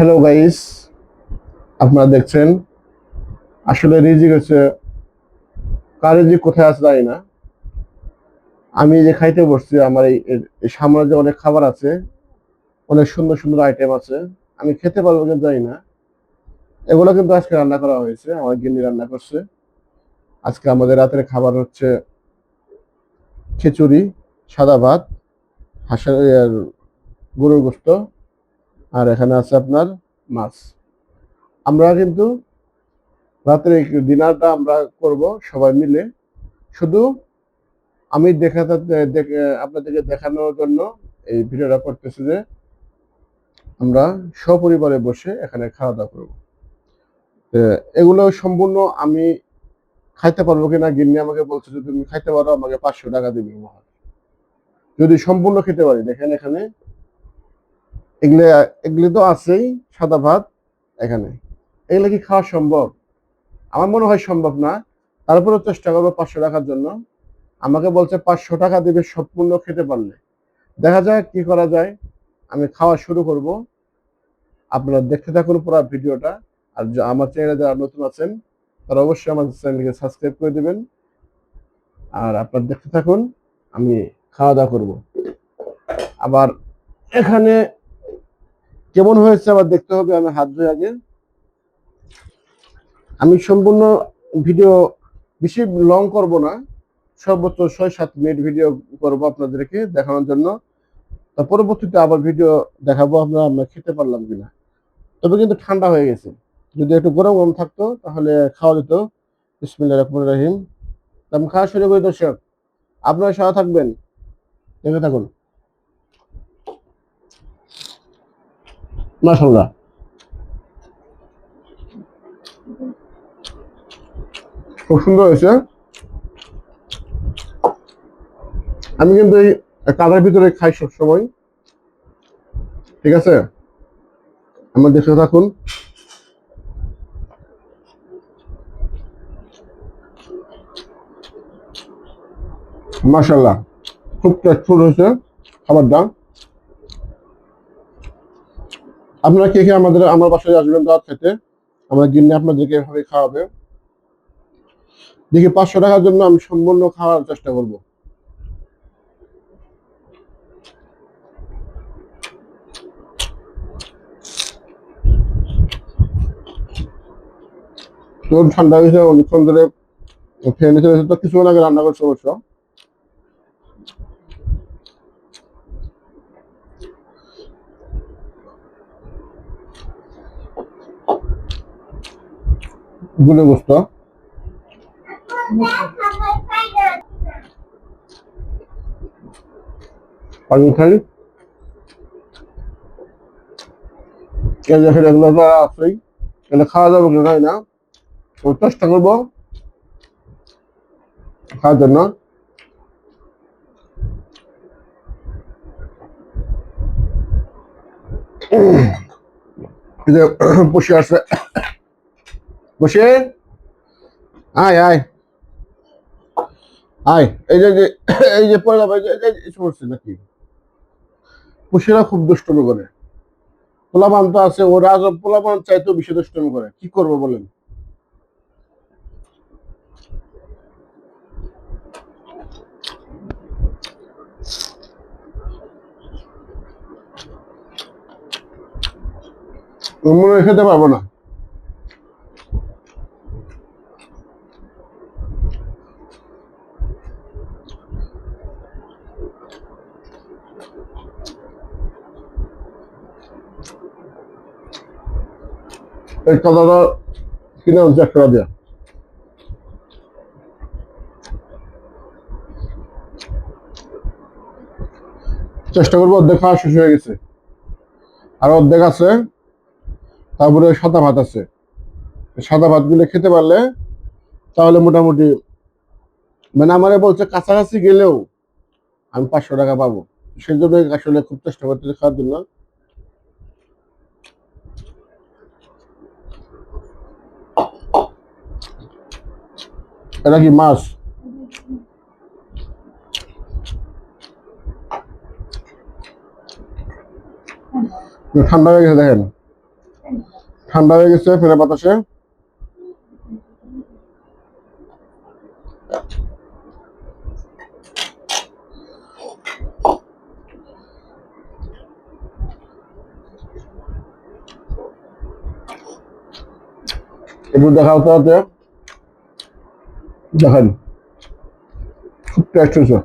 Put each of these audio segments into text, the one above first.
Hello guys আপনারা দেখছেন। আসলে রিজিক হচ্ছে, কার রিজিক কোথায় আছে জানি না। আমি যে খাইতে বসছি, আমার এই এর- এই সামনে যে অনেক খাবার আছে, অনেক সুন্দর সুন্দর আইটেম আছে, আমি খেতে পারব কিন্তু জানি না। এগুলো কিন্তু আজকে রান্না করা হয়েছে, আমার গিন্নি রান্না করছে। আজকে আমাদের রাতের খাবার হচ্ছে খিচুড়ি, সাদা ভাত, হাঁসের গরুর গোস্ত। আর এখানে আছে আপনার মাছ। আমরা কিন্তু রাতের ডিনারটা আমরা করব সবাই মিলে। শুধু আমি দেখে, আপনাদেরকে দেখানোর জন্য এই ভিডিওটা করতেছি যে আমরা সপরিবারে বসে এখানে খাওয়া দাওয়া করব এগুলো সম্পূর্ণ আমি খাইতে পারব কিনা গিন্নি আমাকে বলছে যে তুমি খাইতে পারো, আমাকে পাঁচশো টাকা দিবে যদি সম্পূর্ণ খেতে পারি, দেখেন এখানে এগুলো এগুলো তো আছেই, সাদা ভাত এখানে। এগুলো কি খাওয়া সম্ভব? আমার মনে হয় সম্ভব না। তারপরেও চেষ্টা করব পাঁচশো টাকার জন্য। আমাকে বলছে পাঁচশো টাকা দিবে সম্পূর্ণ খেতে পারলে। দেখা যাক কি করা যায়। আমি খাওয়া শুরু করব। আপনারা দেখতে থাকুন পুরো ভিডিওটা। আর আমার চ্যানেলে যারা নতুন আছেন, তারা অবশ্যই আমার চ্যানেলকে সাবস্ক্রাইব করে দেবেন। আর আপনারা দেখতে থাকুন, আমি খাওয়া দাওয়া করব। আবার এখানে কেমন হয়েছে আবার দেখতে হবে, আমি হাত ধুয়ে আগে। আমি সম্পূর্ণ ভিডিও বেশি লং করব না, সর্বোচ্চ ছয় সাত মিনিট ভিডিও করব আপনাদেরকে দেখানোর জন্য। তা পরবর্তীতে আবার ভিডিও দেখাবো, আমরা আমরা খেতে পারলাম কিনা। তবে কিন্তু ঠান্ডা হয়ে গেছে। যদি একটু গরম গরম থাকতো, তাহলে খাওয়া যেত। বিসমিল্লাহ রহমান রাহিম। আমি খাওয়া শুরু করি, দর্শক। আপনারা সাথে থাকবেন। দেখে থাকুন। মাশাল্লাহ খুব সুন্দর হয়েছে। আমি কিন্তু এই কাদার ভিতরে খাই সব সময় ঠিক আছে? আমার দেখতে থাকুন। মাশাল্লাহ খুব টেস্টফুল হয়েছে খাবারটা। আপনারা কে কে আমাদের, আমার বাসায় আসবেন দাওয়াত খেতে? আমরা গিন্নি আপনাদেরকে এভাবে খাওয়াবে। দেখি পাঁচশো টাকার জন্য আমি সম্পূর্ণ খাওয়ার চেষ্টা করব। তোর ঠান্ডা হয়েছে, অনেকক্ষণ ধরে নিতে হয়েছে তো কিছুক্ষণ আগে রান্না করছে অবশ্য। গুলে গোস্ত পানি খাই এই দেখেন এগুলো তো আছেই এটা খাওয়া যাবে কি তাই না তো চেষ্টা করব খাওয়ার জন্য এই যে বসে আছে বসে। আয় আয়। আয়, এই যে এই যে যে- এই যে এসে পড়ছে নাকি? পুষেরা খুব দুষ্টমি করে। পোলাপান তো আছে ওরা আজ পোলাপান চাইতেও বেশি দুষ্টমি করে। কি করব বলেন? মনে খেতে পারব না। এই কথাটা কিনে আনছে একটা দেয়া। চেষ্টা করব, অর্ধেক খাওয়া শেষ হয়ে গেছে। আর অর্ধেক আছে, তারপরে সাদা ভাত আছে। সাদা ভাতগুলো খেতে পারলে তাহলে মোটামুটি মানে আমারে বলছে কাছাকাছি গেলেও আমি পাঁচশো টাকা পাবো। সেই জন্য আসলে খুব চেষ্টা করতেছি খাওয়ার জন্য। এটা কি মাছ ঠান্ডা হয়ে গেছে দেখেন ঠান্ডা হয়ে গেছে ফেলে বাতাসে একটু দেখা হতে হতে দেখেন খুব টেস্ট হয়েছে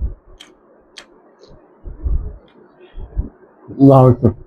না হয়েছে